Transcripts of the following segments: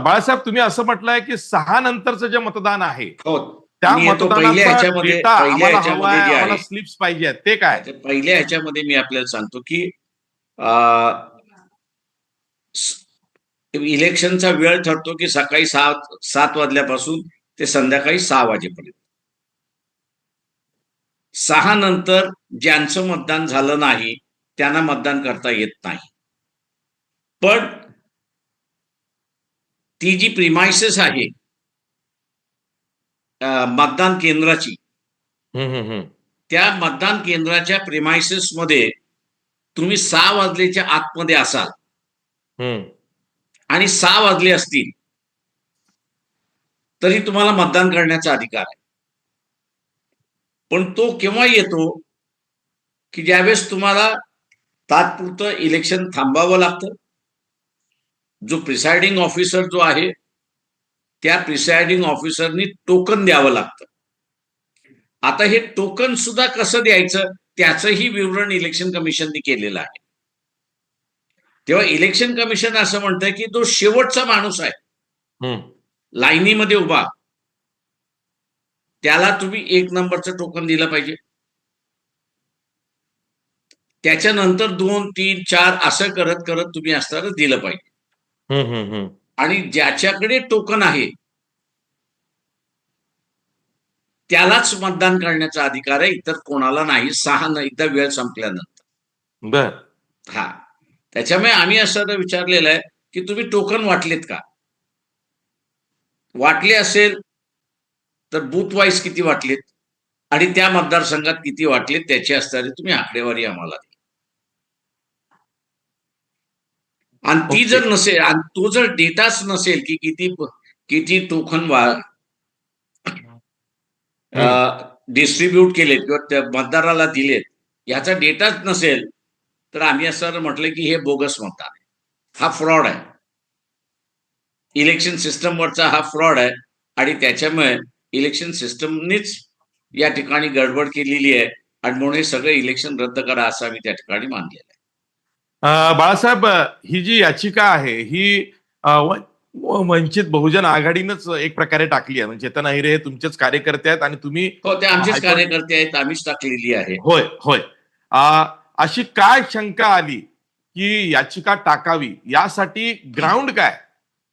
बाळासाहेब तुम्ही असं म्हटलंय की सहा नंतरचं जे मतदान आहे हो. त्या मतदानाचा स्लिप्स पाहिजे ते काय? पहिल्या ह्याच्यामध्ये मी आपल्याला सांगतो की इलेक्शनचा वेळ ठरतो की सकाळी सात सात वाजल्यापासून ते संध्याकाळी सहा वाजेपर्यंत. सहा नंतर ज्यांचं मतदान झालं नाही त्यांना मतदान करता येत नाही. पण ती जी प्रिमायसेस आहे मतदान केंद्राची. त्या मतदान केंद्राच्या प्रिमायसेस मध्ये तुम्ही सहा वाजलेच्या आतमध्ये असाल. आणि सहा वाजले असतील तरी तुम्हाला मतदान करण्याचा अधिकार आहे पण तो केव्हा येतो की ज्यावेळेस तुम्हाला तात्पुरतं इलेक्शन थांबावं लागतं जो प्रिसाइडिंग ऑफिसर जो आहे त्या प्रिसाइडिंग ऑफिसरनी टोकन द्यावं लागतं आता हे टोकन सुद्धा कसं द्यायचं त्याचंही विवरण इलेक्शन कमिशनने केलेलं आहे तेव्हा इलेक्शन कमिशन असं म्हणतंय की जो शेवटचा माणूस आहे. लाईनीमध्ये उभा त्याला तुम्ही एक नंबरचं टोकन दिलं पाहिजे त्याच्यानंतर दोन तीन चार असं करत करत तुम्ही असताना दिलं पाहिजे. आणि ज्याच्याकडे टोकन आहे त्यालाच मतदान करण्याचा अधिकार आहे. इतर कोणाला नाही सहा न एकदा वेळ संपल्यानंतर. बर. हा. त्याच्यामुळे आम्ही असं विचारलेलं आहे की तुम्ही टोकन वाटलेत का? वाटले असेल तर बूथ वाईज किती वाटलेत? आणि त्या मतदारसंघात किती वाटलेत? त्याची असणारी तुम्ही आकडेवारी आम्हाला द्या आणि ती. जर नसेल आणि तो जर डेटाच नसेल की किती किती टोकन वा डिस्ट्रीब्यूट केलेत किंवा त्या मतदाराला दिलेत याचा डेटाच नसेल तर आम्ही असं म्हटलं की हे बोगस मतदान आहे हा फ्रॉड आहे. इलेक्शन सिस्टमवरचा हा फ्रॉड आहे आणि त्याच्यामुळे इलेक्शन सिस्टमनीच या ठिकाणी गडबड केलेली आहे आणि म्हणून हे सगळं इलेक्शन रद्द करा असं आम्ही त्या ठिकाणी मानलेलं बाळासाहेब ही जी याचिका आहे ही वंचित बहुजन आघाडीनंच एक प्रकारे टाकली आहे. म्हणजे चेतन अहिरे हे तुमचेच कार्यकर्ते आहेत आणि तुम्ही हो ते आमचेच कार्यकर्ते आहेत आम्हीच टाकलेली आहे. होय होय. अशी काय शंका आली की याचिका टाकावी? यासाठी ग्राउंड काय?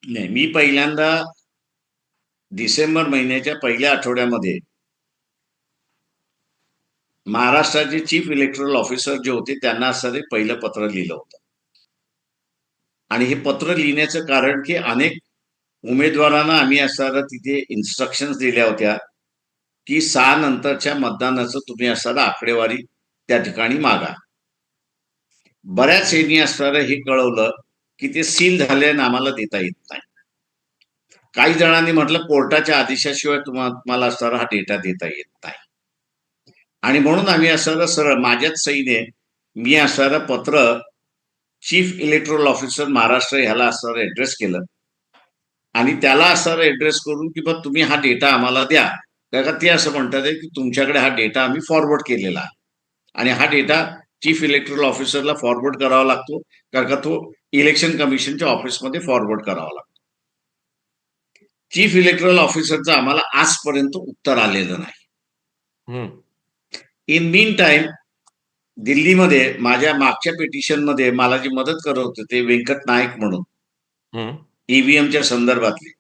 नाही मी पहिल्यांदा डिसेंबर महिन्याच्या पहिल्या आठवड्यामध्ये महाराष्ट्राचे चीफ इलेक्टरल ऑफिसर जे होते त्यांना असं ते पहिलं पत्र लिहिलं होतं. आणि हे पत्र लिहिण्याचं कारण की अनेक उमेदवारांना आम्ही असणारा तिथे इन्स्ट्रक्शन्स दिल्या होत्या की सहा नंतरच्या मतदानाचं तुम्ही असणारा आकडेवारी त्या ठिकाणी मागा. बऱ्याच यांनी असणारं हे कळवलं की ते सील झाल्याने आम्हाला देता येत नाही. काही जणांनी म्हटलं कोर्टाच्या आदेशाशिवाय तुम्हाला तुम्हाला असणारा हा डेटा देता येत नाही. आणि म्हणून आम्ही असणारं सरळ माझ्याच सईने मी असणारं पत्र चीफ इलेक्ट्रल ऑफिसर महाराष्ट्र ह्याला असणारं ऍड्रेस केलं. आणि त्याला असणारं ऍड्रेस करून की बघ तुम्ही हा डेटा आम्हाला द्या. का ते असं म्हणतात की तुमच्याकडे हा डेटा आम्ही फॉरवर्ड केलेला आहे. आणि हा डेटा चीफ इलेक्ट्रल ऑफिसरला फॉरवर्ड करावा लागतो. कारण का तो इलेक्शन कमिशनच्या ऑफिसमध्ये फॉरवर्ड करावा लागतो. चीफ इलेक्ट्रल ऑफिसरचं आम्हाला आजपर्यंत उत्तर आलेलं नाही. हम्म. इन मीन टाइम दिल्लीमध्ये माझ्या मागच्या पिटिशनमध्ये मला जी मदत करत होते ते व्यंकट नाईक म्हणून. ईव्हीएमच्या संदर्भातले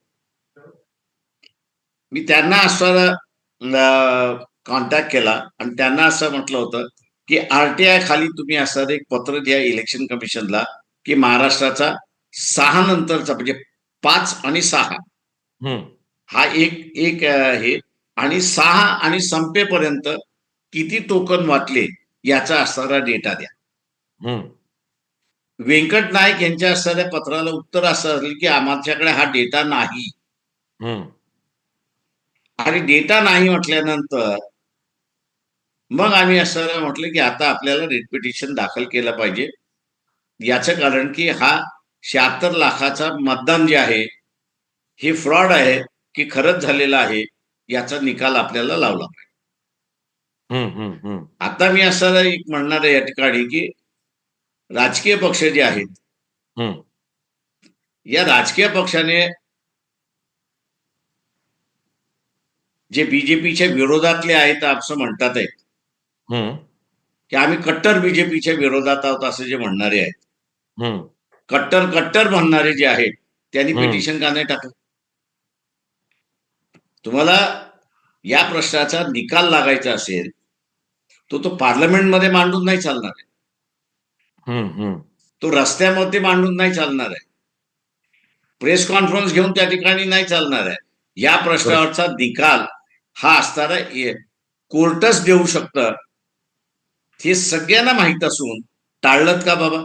मी त्यांना असणारा कॉन्टॅक्ट केला आणि त्यांना असं म्हटलं होतं की आरटीआय खाली तुम्ही असणारं एक पत्र द्या इलेक्शन कमिशनला की महाराष्ट्राचा सहा नंतरचा म्हणजे पाच आणि सहा. हा एक एक हे आणि सहा आणि संपेपर्यंत किती टोकन वाटले याचा असणारा डेटा द्या. व्यंकट नाईक यांच्या असणाऱ्या पत्राला उत्तर असं असेल की आमच्याकडे हा डेटा नाही. आणि डेटा नाही म्हटल्यानंतर मग आम्ही असं म्हटलं की आता आपल्याला रेट पिटिशन दाखल केलं पाहिजे याचं कारण की हा शहात्तर लाखाचा मतदान जे आहे हे फ्रॉड आहे की खरंच झालेलं आहे याचा निकाल आपल्याला लावला पाहिजे. आता मी असं एक म्हणणार आहे या ठिकाणी की राजकीय पक्ष जे आहेत या राजकीय पक्षाने जे बीजेपीच्या विरोधातले आहेत असं म्हणतात आहेत. की आम्ही कट्टर बीजेपीच्या विरोधात आहोत असं जे म्हणणारे आहेत. कट्टर कट्टर म्हणणारे जे आहेत त्यांनी पिटिशन का नाही टाकलं? तुम्हाला या प्रश्नाचा निकाल लागायचा असेल तो तो पार्लमेंटमध्ये मांडून नाही चालणार आहे. तो रस्त्यामध्ये मांडून नाही चालणार आहे. प्रेस कॉन्फरन्स घेऊन त्या ठिकाणी नाही चालणार आहे. या प्रश्नावरचा निकाल हा ए- कोर्टच देऊ शकतं. हे सगळ्यांना माहीत असून टाळलं का बाबा?